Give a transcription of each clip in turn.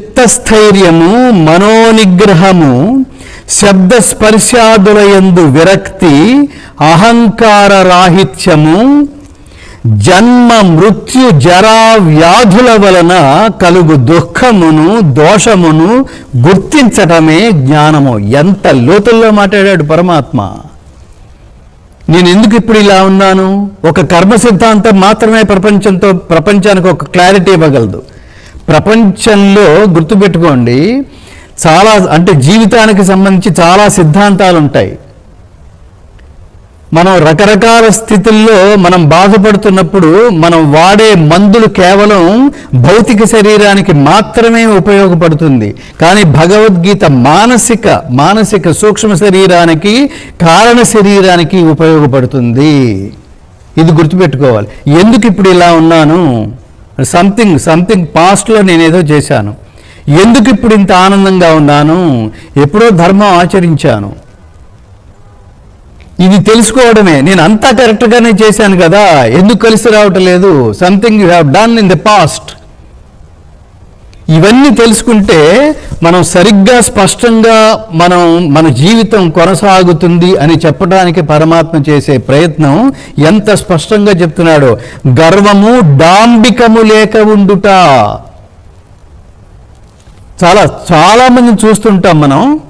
చిత్తస్థైర్యము మనోనిగ్రహము శబ్దస్పర్శాదులయందు విరక్తి అహంకార రాహిత్యము జన్మ మృత్యు జరా వ్యాధుల వలన కలుగు దుఃఖమును దోషమును గుర్తించటమే జ్ఞానము. ఎంత లోతుల్లో మాట్లాడాడు పరమాత్మ. నేను ఎందుకు ఇప్పుడు ఇలా ఉన్నాను? ఒక కర్మ సిద్ధాంతం మాత్రమే ప్రపంచంతో ప్రపంచానికి ఒక క్లారిటీ ఇవ్వగలదు. ప్రపంచంలో గుర్తుపెట్టుకోండి చాలా అంటే జీవితానికి సంబంధించి చాలా సిద్ధాంతాలు ఉంటాయి మనం రకరకాల స్థితుల్లో మనం బాధపడుతున్నప్పుడు మనం వాడే మందులు కేవలం భౌతిక శరీరానికి మాత్రమే ఉపయోగపడుతుంది. కానీ భగవద్గీత మానసిక మానసిక సూక్ష్మ శరీరానికి కారణ శరీరానికి ఉపయోగపడుతుంది. ఇది గుర్తుపెట్టుకోవాలి. ఎందుకు ఇప్పుడు ఇలా ఉన్నాను? సంథింగ్ సంథింగ్ పాస్ట్లో నేనేదో చేశాను. ఎందుకు ఇప్పుడు ఇంత ఆనందంగా ఉన్నాను? ఎప్పుడో ధర్మం ఆచరించాను. ఇది తెలుసుకోవడమే. నేను అంతా కరెక్ట్గానే చేశాను కదా. ఎందుకు కలిసి రావటం లేదు? Something you have done in the past ఇవన్నీ తెలుసుకుంటే మనం సరిగ్గా స్పష్టంగా మనం మన జీవితం కొనసాగుతుంది అని చెప్పడానికి పరమాత్మ చేసే ప్రయత్నం ఎంత స్పష్టంగా చెప్తున్నాడో గర్వము డాంబికము లేక ఉండుట. చాలా చాలామందిని చూస్తుంటాం మనం.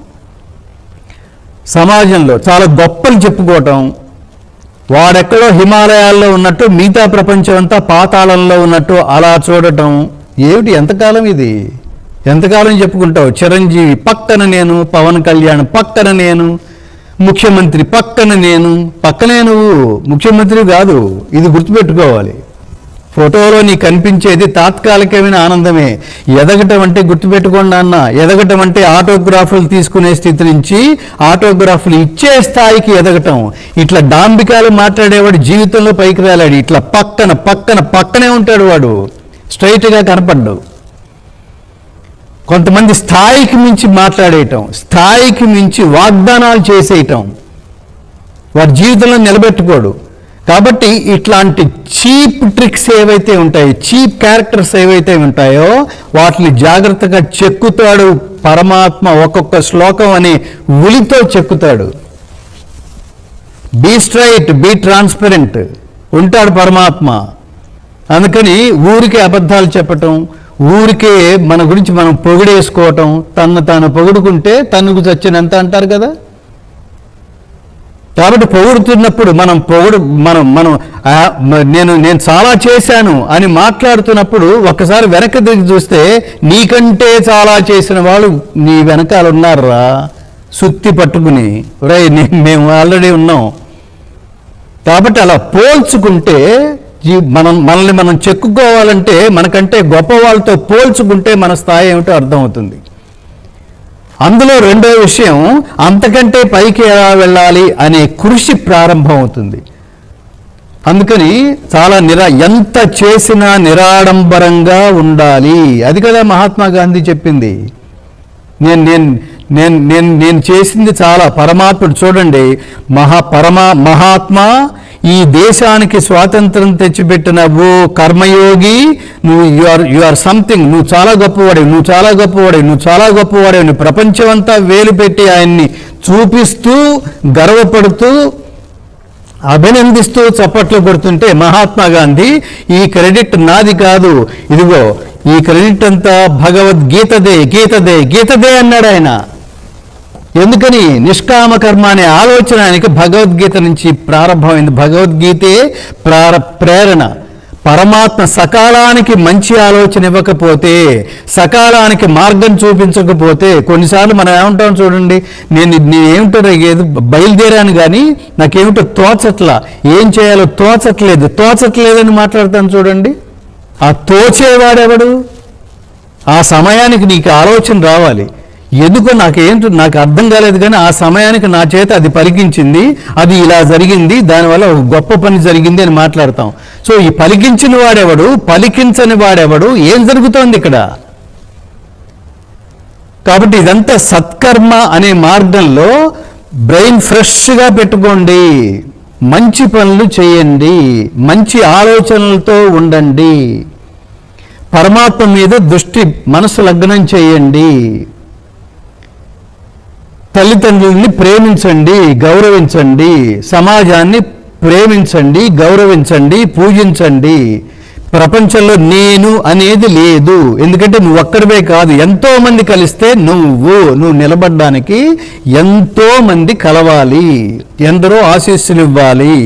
సమాజంలో చాలా గొప్పలు చెప్పుకోవటం. వాడెక్కడో హిమాలయాల్లో ఉన్నట్టు మిగతా ప్రపంచం అంతా పాతాళంలో ఉన్నట్టు అలా చూడటం. ఏమిటి ఎంతకాలం ఇది? ఎంతకాలం చెప్పుకుంటావు? చిరంజీవి పక్కన నేను పవన్ కళ్యాణ్ పక్కన నేను ముఖ్యమంత్రి పక్కన నేను. పక్కనే నువ్వు ముఖ్యమంత్రి కాదు. ఇది గుర్తుపెట్టుకోవాలి. ఫోటోలో నీకు కనిపించేది తాత్కాలికమైన ఆనందమే. ఎదగటం అంటే గుర్తుపెట్టుకోండి అన్న. ఎదగటం అంటే ఆటోగ్రాఫ్లు తీసుకునే స్థితి నుంచి ఆటోగ్రాఫ్లు ఇచ్చే స్థాయికి ఎదగటం. ఇట్లా డాంబికాలు మాట్లాడేవాడు జీవితంలో పైకి రాలాడు. ఇట్లా పక్కన పక్కన పక్కనే ఉంటాడు వాడు. స్ట్రైట్గా కనపడ్డావు. కొంతమంది స్థాయికి మించి మాట్లాడేయటం స్థాయికి మించి వాగ్దానాలు చేసేయటం వారి జీవితంలో నిలబెట్టుకోడు. కాబట్టి ఇట్లాంటి చీప్ ట్రిక్స్ ఏవైతే ఉంటాయో చీప్ క్యారెక్టర్స్ ఏవైతే ఉంటాయో వాటిని జాగ్రత్తగా చెక్కుతాడు పరమాత్మ ఒక్కొక్క శ్లోకం అనే ఉలితో చెక్కుతాడు. బీ స్ట్రైట్ బీ ట్రాన్స్పరెంట్ ఉంటాడు పరమాత్మ. అందుకని ఊరికే అబద్ధాలు చెప్పటం ఊరికే మన గురించి మనం పొగిడేసుకోవటం తను తాను పొగుడుకుంటే తనకు చచ్చినంత అంటారు కదా? కాబట్టి పొగుడుతున్నప్పుడు మనం పొగుడు మనం మనం నేను నేను చాలా చేశాను అని మాట్లాడుతున్నప్పుడు ఒక్కసారి వెనక్కి తిరిగి చూస్తే నీకంటే చాలా చేసిన వాళ్ళు నీ వెనకాల ఉన్నారా? సుత్తి పట్టుకుని రై మేము ఆల్రెడీ ఉన్నాం. కాబట్టి అలా పోల్చుకుంటే మనం మనల్ని మనం చెక్కుకోవాలంటే మనకంటే గొప్ప వాళ్ళతో పోల్చుకుంటే మన స్థాయి ఏమిటో అర్థమవుతుంది. అందులో రెండో విషయం అంతకంటే పైకి ఎలా వెళ్ళాలి అనే కృషి ప్రారంభమవుతుంది. అందుకని చాలా నిరా ఎంత చేసినా నిరాడంబరంగా ఉండాలి. అది కదా మహాత్మా గాంధీ చెప్పింది. నేను నేను నేను నేను నేను చేసింది చాలా పరమాత్ముడు. చూడండి మహా పరమా మహాత్మా ఈ దేశానికి స్వాతంత్రం తెచ్చిపెట్టిన ఓ కర్మయోగి నువ్వు you are you are something నువ్వు చాలా గొప్పవాడివి నువ్వు చాలా గొప్పవాడివి నువ్వు చాలా గొప్పవాడివి నువ్వు ప్రపంచమంతా వేలు పెట్టి ఆయన్ని చూపిస్తూ గర్వపడుతూ అభినందిస్తూ చప్పట్లు కొడుతుంటే మహాత్మా గాంధీ ఈ క్రెడిట్ నాది కాదు ఇదిగో ఈ క్రెడిట్ అంతా భగవద్గీతదే గీతదే గీతదే అన్నాడు ఆయన. ఎందుకని నిష్కామ కర్మ అనే ఆలోచన ఆయనకి భగవద్గీత నుంచి ప్రారంభమైంది. భగవద్గీతే ప్రార ప్రేరణ. పరమాత్మ సకాలానికి మంచి ఆలోచన ఇవ్వకపోతే సకాలానికి మార్గం చూపించకపోతే కొన్నిసార్లు మనం ఏమంటాం చూడండి నేను నేను ఏమిటో బయలుదేరాను కానీ నాకేమిటో తోచట్లా. ఏం చేయాలో తోచట్లేదు. తోచట్లేదని మాట్లాడతాను చూడండి. ఆ తోచేవాడెవడు? ఆ సమయానికి నీకు ఆలోచన రావాలి. ఎందుకో నాకేంటో నాకు అర్థం కాలేదు కానీ ఆ సమయానికి నా చేత అది పలికించింది అది ఇలా జరిగింది దానివల్ల ఒక గొప్ప పని జరిగింది అని మాట్లాడతాం. సో ఈ పలికించిన వాడెవడు పలికించని వాడెవడు ఏం జరుగుతోంది ఇక్కడ? కాబట్టి ఇదంతా సత్కర్మ అనే మార్గంలో బ్రెయిన్ ఫ్రెష్గా పెట్టుకోండి మంచి పనులు చేయండి మంచి ఆలోచనలతో ఉండండి పరమాత్మ మీద దృష్టి మనసు లగ్నం చేయండి. తల్లిదండ్రుల్ని ప్రేమించండి గౌరవించండి సమాజాన్ని ప్రేమించండి గౌరవించండి పూజించండి. ప్రపంచంలో నేను అనేది లేదు. ఎందుకంటే నువ్వు ఒక్కడివే కాదు. ఎంతో మంది కలిస్తే నువ్వు నువ్వు నిలబడడానికి ఎంతో మంది కలవాలి. ఎందరో ఆశీస్సులు ఇవ్వాలి.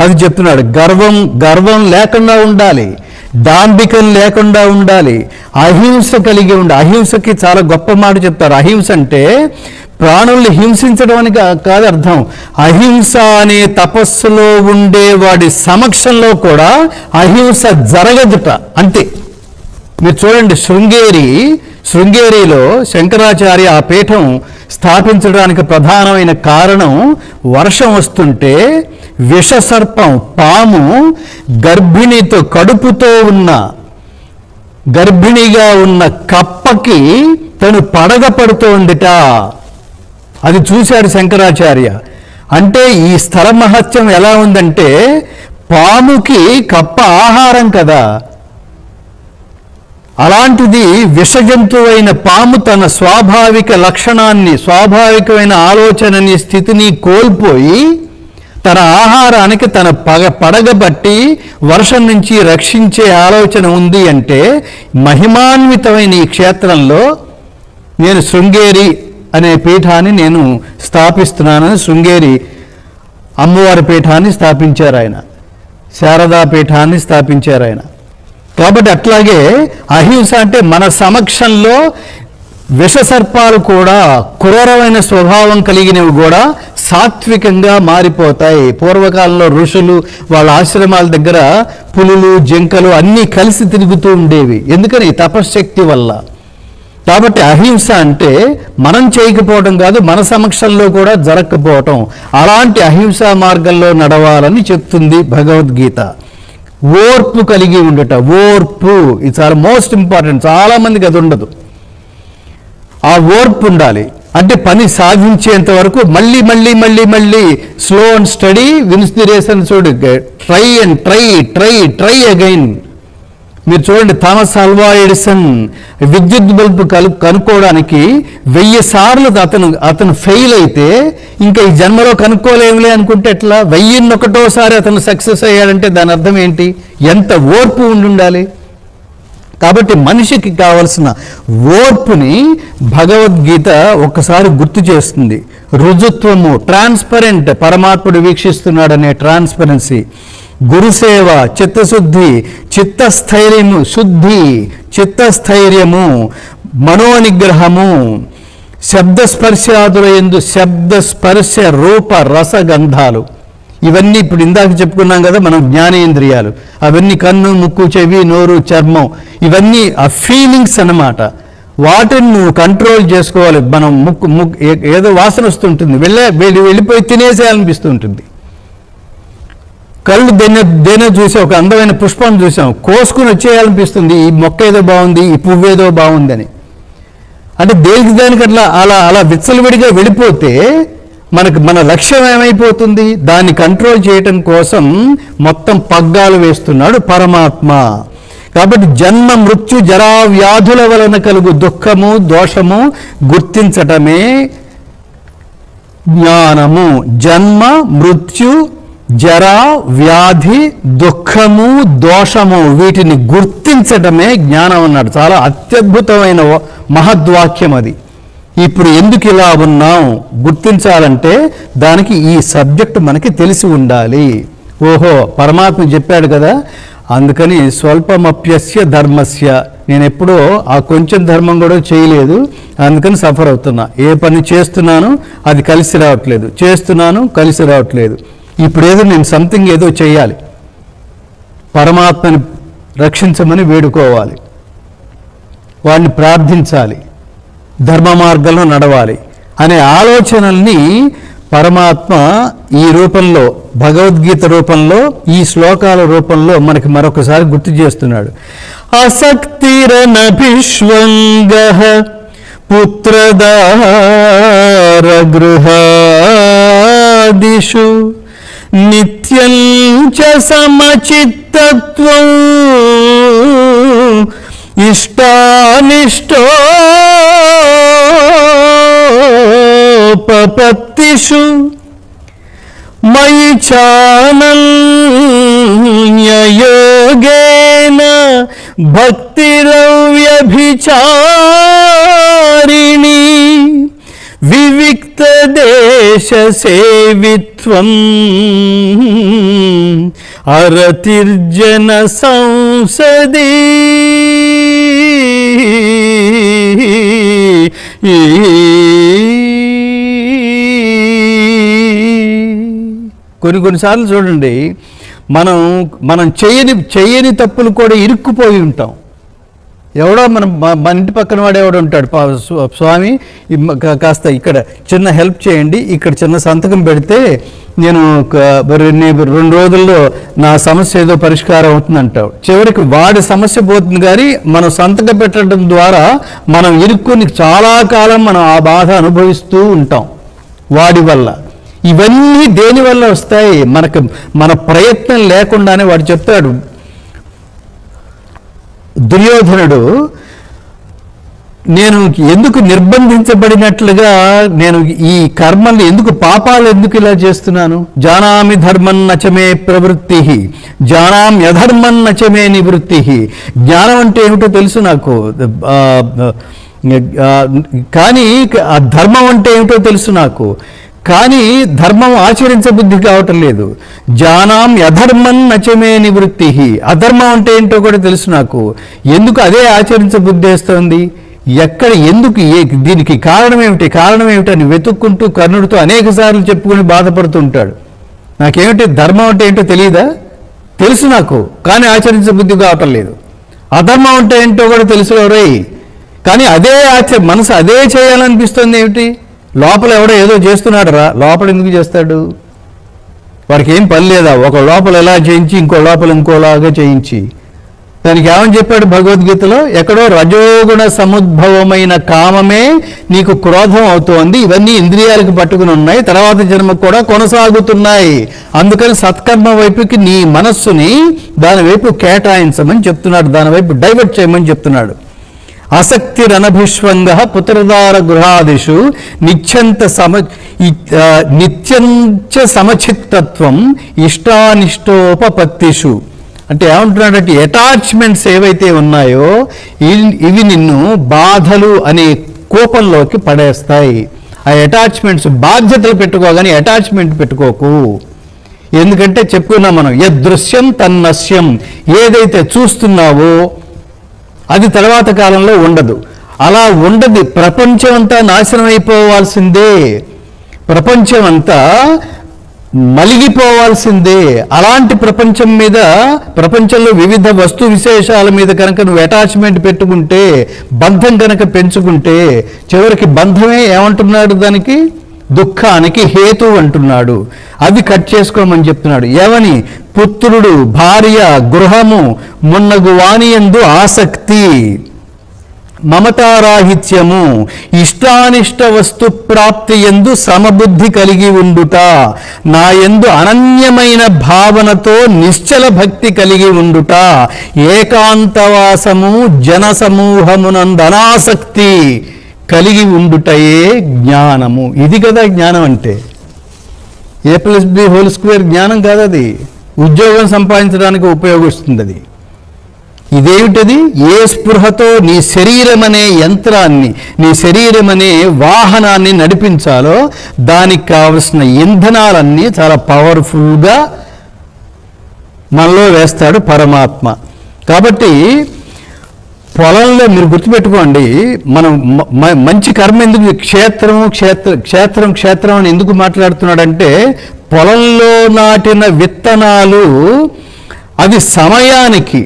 అది చెప్తున్నాడు గర్వం గర్వం లేకుండా ఉండాలి. దాంభికం లేకుండా ఉండాలి. అహింస కలిగి ఉండాలి అహింసకి చాలా గొప్ప మాట చెప్తారు. అహింస అంటే ప్రాణుల్ని హింసించడానికి కాదు అర్థం. అహింస అనే తపస్సులో ఉండే వాడి సమక్షంలో కూడా అహింస జరగదుట. అంతే. మీరు చూడండి శృంగేరి శృంగేరిలో శంకరాచార్య ఆ పీఠం స్థాపించడానికి ప్రధానమైన కారణం వర్షం వస్తుంటే విషసర్పం పాము గర్భిణితో కడుపుతో ఉన్న గర్భిణిగా ఉన్న కప్పకి తను పడగ పడుతోందిట. అది చూశాడు శంకరాచార్య. అంటే ఈ స్థల మహత్యం ఎలా ఉందంటే పాముకి కప్ప ఆహారం కదా. అలాంటిది విషజంతువైన పాము తన స్వాభావిక లక్షణాన్ని స్వాభావికమైన ఆలోచనని స్థితిని కోల్పోయి తన ఆహారానికి తన పగ పడగబట్టి వర్షం నుంచి రక్షించే ఆలోచన ఉంది అంటే మహిమాన్వితమైన ఈ క్షేత్రంలో నేను శృంగేరి అనే పీఠాన్ని నేను స్థాపిస్తున్నానని శృంగేరి అమ్మవారి పీఠాన్ని స్థాపించారు ఆయన. శారదా పీఠాన్ని స్థాపించారు ఆయన. కాబట్టి అట్లాగే అహింస అంటే మన సమక్షంలో విషసర్పాలు కూడా క్రూరమైన స్వభావం కలిగినవి కూడా సాత్వికంగా మారిపోతాయి. పూర్వకాలంలో ఋషులు వాళ్ళ ఆశ్రమాల దగ్గర పులులు జింకలు అన్నీ కలిసి తిరుగుతూ ఉండేవి. ఎందుకని? తపశ్శక్తి వల్ల. కాబట్టి అహింస అంటే మనం చేయకపోవడం కాదు మన సమక్షంలో కూడా జరగకపోవటం. అలాంటి అహింసా మార్గంలో నడవాలని చెప్తుంది భగవద్గీత. ఓర్పు కలిగి ఉండట ఓర్పు. ఇది చాలా మోస్ట్ ఇంపార్టెంట్ చాలామందికి అది ఉండదు. ఆ ఓర్పు ఉండాలి. అంటే పని సాధించేంత వరకు మళ్ళీ మళ్ళీ మళ్ళీ మళ్ళీ slow and steady wins the race అని చూడు try and try try try again మీరు చూడండి థామస్ అల్వా ఎడిసన్ విద్యుత్ బల్బు కలు కనుక్కోవడానికి వెయ్యి సార్లు అతను అతను ఫెయిల్ అయితే ఇంకా ఈ జన్మలో కనుక్కోలేములే అనుకుంటే ఎట్లా? వెయ్యిన్నొకటోసారి అతను సక్సెస్ అయ్యాడంటే దాని అర్థం ఏంటి? ఎంత ఓర్పు ఉండి ఉండాలి కాబట్టి మనిషికి కావలసిన ఓర్పుని భగవద్గీత ఒక్కసారి గుర్తు చేస్తుంది. రుజుత్వము ట్రాన్స్పరెంట్ పరమాత్ముడు వీక్షిస్తున్నాడనే ట్రాన్స్పరెన్సీ గురుసేవ చిత్తశుద్ధి చిత్తస్థైర్యము శుద్ధి చిత్తస్థైర్యము మనోనిగ్రహము శబ్దస్పర్శాదుల ఎందు శబ్దస్పర్శ రూప రసగంధాలు ఇవన్నీ ఇప్పుడు ఇందాక చెప్పుకున్నాం కదా మనం జ్ఞానేంద్రియాలు. అవన్నీ కన్ను ముక్కు చెవి నోరు చర్మం. ఇవన్నీ ఆ ఫీలింగ్స్ అన్నమాట. వాటిని నువ్వు కంట్రోల్ చేసుకోవాలి. మనం ముక్కు ముక్కు ఏ- ఏదో వాసన వస్తుంటుంది. వెళ్ళే వెళ్ళి వెళ్ళిపోయి తినేసేయాలనిపిస్తుంటుంది కళ్ళు దేన్న దేనో చూసి ఒక అందమైన పుష్పం చూసాం కోసుకుని వచ్చేయాలనిపిస్తుంది ఈ మొక్క ఏదో బాగుంది ఈ పువ్వు ఏదో బాగుందని. అంటే దేనికి దానికి అట్లా అలా అలా విచ్చలవిడిగా వెళ్ళిపోతే మనకు మన లక్ష్యం ఏమైపోతుంది? దాన్ని కంట్రోల్ చేయటం కోసం మొత్తం పగ్గాలు వేస్తున్నాడు పరమాత్మ. కాబట్టి జన్మ మృత్యు జరా వ్యాధుల వలన కలుగు దుఃఖము దోషము గుర్తించటమే జ్ఞానము. జన్మ మృత్యు జర వ్యాధి దుఃఖము దోషము వీటిని గుర్తించటమే జ్ఞానం అన్నాడు. చాలా అత్యద్భుతమైన మహద్వాక్యం అది. ఇప్పుడు ఎందుకు ఇలా ఉన్నాం గుర్తించాలంటే దానికి ఈ సబ్జెక్ట్ మనకి తెలిసి ఉండాలి. ఓహో పరమాత్మ చెప్పాడు కదా అందుకని స్వల్పమప్యస్య ధర్మస్య. నేను ఎప్పుడో ఆ కొంచెం ధర్మం కూడా చేయలేదు. అందుకని సఫర్ అవుతున్నా. ఏ పని చేస్తున్నాను అది కలిసి రావట్లేదు. చేస్తున్నాను కలిసి రావట్లేదు. ఇప్పుడు ఏదో నేను సంథింగ్ ఏదో చేయాలి. పరమాత్మని రక్షించమని వేడుకోవాలి. వాడిని ప్రార్థించాలి. ధర్మ మార్గంలో నడవాలి అనే ఆలోచనల్ని పరమాత్మ ఈ రూపంలో భగవద్గీత రూపంలో ఈ శ్లోకాల రూపంలో మనకి మరొకసారి గుర్తు చేస్తున్నాడు. అసక్తిరనభిష్వంగ పుత్రదార గృహాదిషు నిత్యం చ సమచిత్తత్వం ఇష్టానిష్టోపత్తిషు మయి చానల్యయోగేన భక్తిరవ్యభిచారిణి. వివిక్త దేశ సేవిత్వం. అరతిర్జన సంసదీ. కొన్ని కొన్నిసార్లు చూడండి మనం మనం చేయని చేయని తప్పులు కూడా ఇరుక్కుపోయి ఉంటాం. ఎవడో మన మన ఇంటి పక్కన వాడు ఎవడో ఉంటాడు పా- స్వామి కాస్త ఇక్కడ చిన్న హెల్ప్ చేయండి ఇక్కడ చిన్న సంతకం పెడితే నేను ఒక రెండు రెండు రోజుల్లో నా సమస్య ఏదో పరిష్కారం అవుతుంది అంటావు చివరికి వాడి సమస్య పోతుంది కానీ మనం సంతకం పెట్టడం ద్వారా మనం ఇరుక్కుని చాలా కాలం మనం ఆ బాధ అనుభవిస్తూ ఉంటాం. వాడి వల్ల. ఇవన్నీ దేని వల్ల వస్తాయి? మనకు మన ప్రయత్నం లేకుండానే వాడు చెప్తాడు దుర్యోధనుడు నేను ఎందుకు నిర్బంధించబడినట్లుగా నేను ఈ కర్మల్ని ఎందుకు పాపాలు ఎందుకు ఇలా చేస్తున్నాను? జానామి ధర్మం నచమే ప్రవృత్తి జానామ్యధర్మం నచమే నివృత్తి జ్ఞానం అంటే ఏమిటో తెలుసు నాకు. కానీ ఆ ధర్మం అంటే ఏమిటో తెలుసు నాకు. కానీ ధర్మం ఆచరించబుద్ధి కావటం లేదు. జానాం యధర్మం నచమే నివృత్తి అధర్మం అంటే ఏంటో కూడా తెలుసు నాకు. ఎందుకు అదే ఆచరించబుద్ధి వేస్తోంది? ఎక్కడ ఎందుకు ఏ దీనికి కారణం ఏమిటి? కారణం ఏమిటని వెతుక్కుంటూ కర్ణుడితో అనేక సార్లు చెప్పుకుని బాధపడుతుంటాడు నాకేమిటి? ధర్మం అంటే ఏంటో తెలియదా? తెలుసు నాకు కానీ ఆచరించబుద్ధి కావటం లేదు. అధర్మం అంటే ఏంటో కూడా తెలుసు ఎవరై కానీ అదే ఆచ మనసు అదే చేయాలనిపిస్తుంది ఏమిటి? లోపల ఎవడో ఏదో చేస్తున్నాడు రా లోపల ఎందుకు చేస్తాడు? వాడికి ఏం పని లేదా? ఒక లోపల ఎలా చేయించి ఇంకో లోపల ఇంకోలాగా చేయించి. దానికి ఏమని చెప్పాడు భగవద్గీతలో? ఎక్కడో రజోగుణ సముద్భవమైన కామమే నీకు క్రోధం అవుతోంది. ఇవన్నీ ఇంద్రియాలకు పట్టుకుని ఉన్నాయి. తర్వాత జన్మ కూడా కొనసాగుతున్నాయి. అందుకని సత్కర్మ వైపుకి నీ మనస్సుని దాని వైపు కేటాయించమని చెప్తున్నాడు. దాని వైపు డైవర్ట్ చేయమని చెప్తున్నాడు. ఆసక్తి రణభిష్వంగ పుత్రదార గృహాదిషు నిత్యంత సమ నిత్యంచ సమచిత్తత్వం ఇష్టానిష్టోపపత్తిషు. అంటే ఏమంటున్నాడంటే అటాచ్మెంట్స్ ఏవైతే ఉన్నాయో ఇవి నిన్ను బాధలు అనే కోపంలోకి పడేస్తాయి. ఆ అటాచ్మెంట్స్ బాధ్యతలు పెట్టుకోగానే అటాచ్మెంట్ పెట్టుకోకు. ఎందుకంటే చెప్పుకున్నాం మనం యదృశ్యం తన్నశ్యం. ఏదైతే చూస్తున్నావో అది తర్వాత కాలంలో ఉండదు. అలా ఉండదు. ప్రపంచం అంతా నాశనం అయిపోవాల్సిందే. ప్రపంచం అంతా మలిగిపోవాల్సిందే. అలాంటి ప్రపంచం మీద ప్రపంచంలో వివిధ వస్తు విశేషాల మీద కనుక నువ్వు అటాచ్మెంట్ పెట్టుకుంటే బంధం కనుక పెంచుకుంటే చివరికి బంధమే ఏమంటున్నాడు దానికి? దుఃఖానికి హేతు అంటున్నాడు. అవి కట్ చేసుకోమని చెప్తున్నాడు. ఎవని? పుత్రుడు భార్య గృహము మున్నగు వాణియందు ఆసక్తి మమతారాహిత్యము ఇష్టానిష్ట వస్తు ప్రాప్తి ఎందు సమబుద్ధి కలిగి ఉండుట నా ఎందు అనన్యమైన భావనతో నిశ్చల భక్తి కలిగి ఉండుట ఏకాంతవాసము జన సమూహమునందు అనాసక్తి. కలిగి ఉండుటయే జ్ఞానము. ఇది కదా జ్ఞానం అంటే. A plus B whole square జ్ఞానం కాదు అది. ఉద్యోగం సంపాదించడానికి ఉపయోగిస్తుంది అది ఇదేమిటది? ఏ స్పృహతో నీ శరీరం అనే యంత్రాన్ని నీ శరీరం అనే వాహనాన్ని నడిపించాలో దానికి కావలసిన ఇంధనాలన్నీ చాలా పవర్ఫుల్గా మనలో వేస్తాడు పరమాత్మ. కాబట్టి పొలంలో మీరు గుర్తుపెట్టుకోండి మనం మంచి కర్మ ఎందుకు క్షేత్రం క్షేత్ర క్షేత్రం క్షేత్రం అని ఎందుకు మాట్లాడుతున్నాడంటే పొలంలో నాటిన విత్తనాలు అవి సమయానికి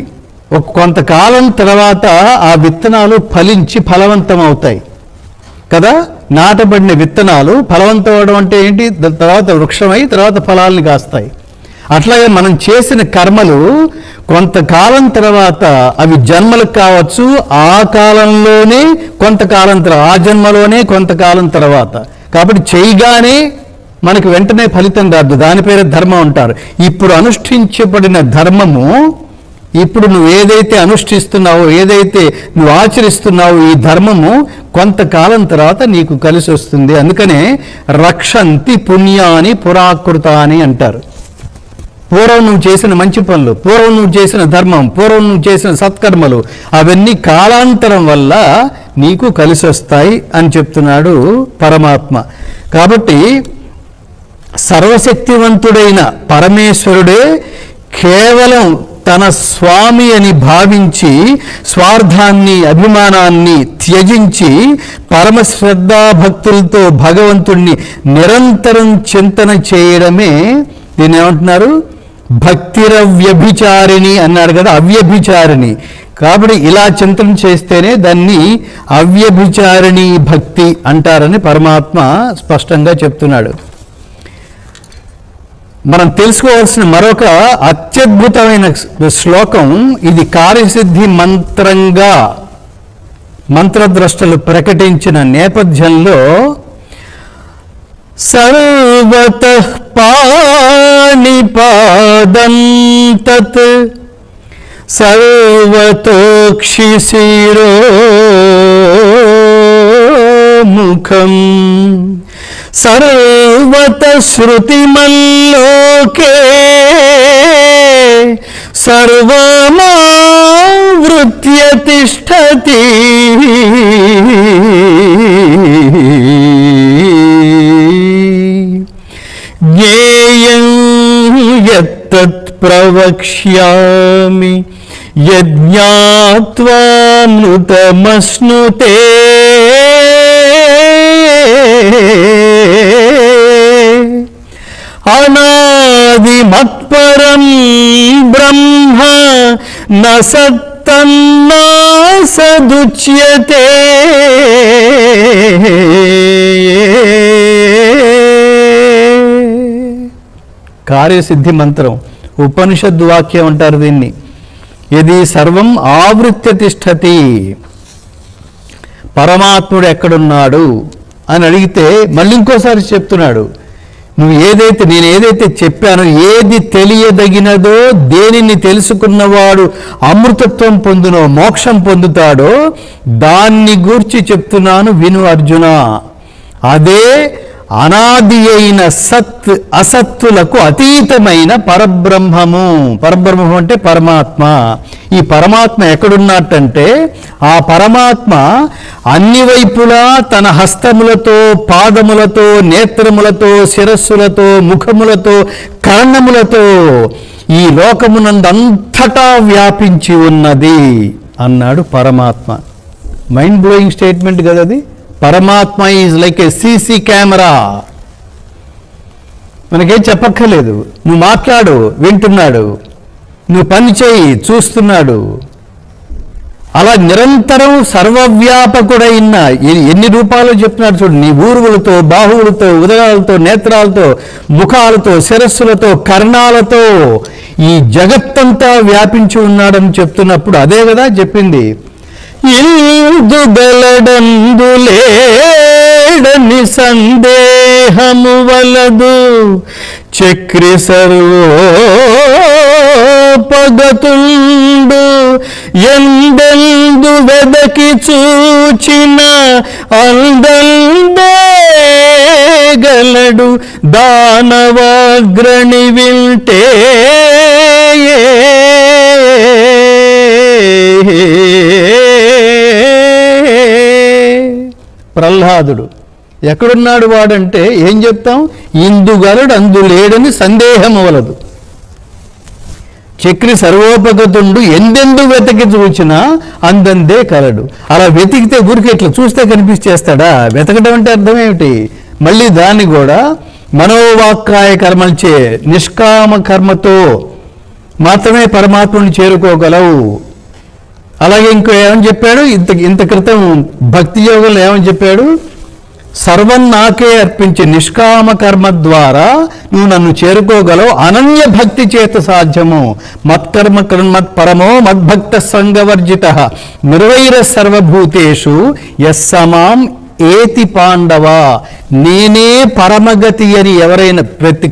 ఒక కొంతకాలం తర్వాత ఆ విత్తనాలు ఫలించి ఫలవంతం అవుతాయి కదా? నాటబడిన విత్తనాలు ఫలవంతం అవడం అంటే ఏంటి? తర్వాత వృక్షమై తర్వాత ఫలాల్ని కాస్తాయి. అట్లాగే మనం చేసిన కర్మలు కొంతకాలం తర్వాత అవి జన్మలకు కావచ్చు ఆ కాలంలోనే కొంతకాలం తర్వాత ఆ జన్మలోనే కొంతకాలం తర్వాత. కాబట్టి చేయగానే మనకి వెంటనే ఫలితం రాదు. దాని పేరు ధర్మం అంటారు. ఇప్పుడు అనుష్ఠించబడిన ధర్మము ఇప్పుడు నువ్వు ఏదైతే అనుష్ఠిస్తున్నావో ఏదైతే నువ్వు ఆచరిస్తున్నావో ఈ ధర్మము కొంతకాలం తర్వాత నీకు కలిసి వస్తుంది అందుకనే రక్షంతి పుణ్యాని పురాకృతాని అంటారు. పూర్వం నువ్వు చేసిన మంచి పనులు పూర్వం నువ్వు చేసిన ధర్మం పూర్వం నువ్వు చేసిన సత్కర్మలు అవన్నీ కాలాంతరం వల్ల నీకు కలిసి వస్తాయి అని చెప్తున్నాడు పరమాత్మ. కాబట్టి సర్వశక్తివంతుడైన పరమేశ్వరుడే కేవలం తన స్వామి అని భావించి స్వార్థాన్ని అభిమానాన్ని త్యజించి పరమ శ్రద్ధాభక్తులతో భగవంతుణ్ణి నిరంతరం చింతన చేయడమే దీన్ని ఏమంటున్నారు? భక్తిరవ్యభిచారిణి అన్నారు కదా అవ్యభిచారిణి. కాబట్టి ఇలా చింతన చేస్తేనే దాన్ని అవ్యభిచారిణి భక్తి అంటారని పరమాత్మ స్పష్టంగా చెప్తున్నాడు. మనం తెలుసుకోవాల్సిన మరొక అత్యద్భుతమైన శ్లోకం ఇది కార్యసిద్ధి మంత్రంగా మంత్రద్రష్టలు ప్రకటించిన నేపథ్యంలో సర్వత పాణిపాదం తత్ సర్వతోక్షిశిరో ముఖం సర్వత శృతిమల్లోకే సర్వమావృత్య తిష్టతి ప్రవక్ష్యామి యజ్ఞాత్వామృతమశ్నుతే అనాది మత్పరం బ్రహ్మ న సత్తన్నా కార్యసిద్ధి మంత్రం. ఉపనిషద్ వాక్యం అంటారు దీన్ని. ఇది సర్వం ఆవృత్య తిష్టతి పరమాత్ముడు ఎక్కడున్నాడు అని అడిగితే మళ్ళీ ఇంకోసారి చెప్తున్నాడు. నువ్వు ఏదైతే నేను ఏదైతే చెప్పానో ఏది తెలియదగినదో దేనిని తెలుసుకున్నవాడు అమృతత్వం పొందునో మోక్షం పొందుతాడో దాన్ని గూర్చి చెప్తున్నాను విను అర్జున. అదే అనాది అయిన సత్ అసత్తులకు అతీతమైన పరబ్రహ్మము. పరబ్రహ్మం అంటే పరమాత్మ. ఈ పరమాత్మ ఎక్కడున్నట్టంటే ఆ పరమాత్మ అన్ని వైపులా తన హస్తములతో పాదములతో నేత్రములతో శిరస్సులతో ముఖములతో కర్ణములతో ఈ లోకమునందంతటా వ్యాపించి ఉన్నది అన్నాడు పరమాత్మ. మైండ్ బ్లోయింగ్ స్టేట్మెంట్ కదా అది పరమాత్మ is like a CC camera మనకేం చెప్పక్కర్లేదు. నువ్వు మాట్లాడు వింటున్నాడు. నువ్వు పని చేయి చూస్తున్నాడు. అలా నిరంతరం సర్వవ్యాపకుడైన ఎన్ని రూపాలు చెప్తున్నాడు చూడు. నీ ఊరువులతో బాహువులతో ఉదయాలతో నేత్రాలతో ముఖాలతో శిరస్సులతో కర్ణాలతో ఈ జగత్తంతా వ్యాపించి ఉన్నాడని చెప్తున్నప్పుడు అదే కదా చెప్పింది. ఇందుగలడందులేడని సందేహము వలదు. చక్రి సర్వోపగతుండు. ఎందెందు వెదకి చూచిన అందందే గలడు. దానవాగ్రణి వింటే ప్రహ్లాదుడు. ఎక్కడున్నాడు వాడంటే ఏం చెప్తాం? ఇందుగలడు అందు లేడని సందేహం వలదు చక్రి సర్వోపగతుండు ఎందెందు వెతికి చూచినా అందందే కలడు. అలా వెతికితే ఊరికి ఇట్లా చూస్తే కనిపించేస్తాడా? వెతకడం అంటే అర్థం ఏమిటి? మళ్ళీ దాన్ని కూడా మనోవాక్కాయ కర్మలచే నిష్కామ కర్మతో మాత్రమే పరమాత్మను చేరుకోగలవు. అలాగే ఇంకో ఏమని చెప్పాడు? ఇంత ఇంత క్రితం భక్తి యోగంలో ఏమని చెప్పాడు? సర్వం నాకే అర్పించే నిష్కామ కర్మ ద్వారా నువ్వు నన్ను చేరుకోగలవు. అనన్య భక్తి చేత సాధ్యము. మత్కర్మ కర్మత్ పరమో మద్భక్త సంగవర్జిత. నిర్వైర సర్వభూతేషు యస్సమాం ఏతి పాండవ. నేనే పరమగతి అని ఎవరైనా ప్రతి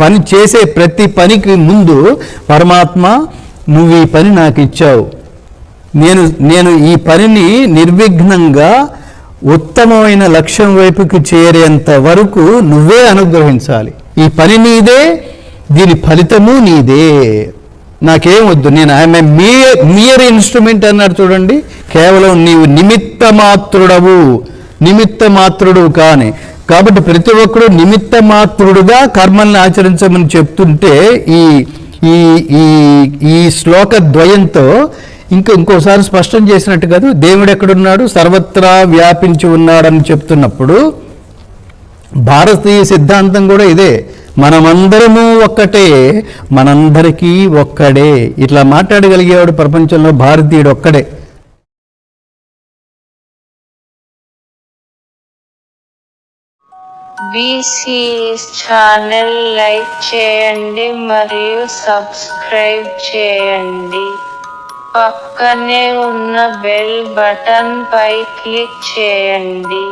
పని చేసే ప్రతి పనికి ముందు పరమాత్మ నువ్వు ఈ పని నాకు ఇచ్చావు. నేను నేను ఈ పనిని నిర్విఘ్నంగా ఉత్తమమైన లక్ష్యం వైపుకి చేరేంత వరకు నువ్వే అనుగ్రహించాలి. ఈ పని నీదే దీని ఫలితము నీదే. నాకేం వద్దు నేను ఐఎమ్ మియర్ మియర్ ఇన్స్ట్రుమెంట్ అన్నాడు చూడండి. కేవలం నీవు నిమిత్త మాత్రుడవు నిమిత్త మాత్రుడు కాని. కాబట్టి ప్రతి ఒక్కడు నిమిత్త మాత్రుడుగా కర్మల్ని ఆచరించమని చెప్తుంటే ఈ ఈ ఈ ఈ శ్లోక ద్వయంతో ఇంకా ఇంకోసారి స్పష్టం చేసినట్టు కాదు దేవుడు ఎక్కడున్నాడు? సర్వత్రా వ్యాపించి ఉన్నాడని చెప్తున్నప్పుడు భారతీయ సిద్ధాంతం కూడా ఇదే. మనమందరము ఒక్కటే మనందరికీ ఒక్కడే. ఇట్లా మాట్లాడగలిగేవాడు ప్రపంచంలో భారతీయుడు ఒక్కడే. బీసీఎస్ ఛానల్ లైక్ చేయండి మరియు సబ్స్క్రైబ్ చేయండి. పక్కనే ఉన్న బెల్ బటన్ పై క్లిక్ చేయండి.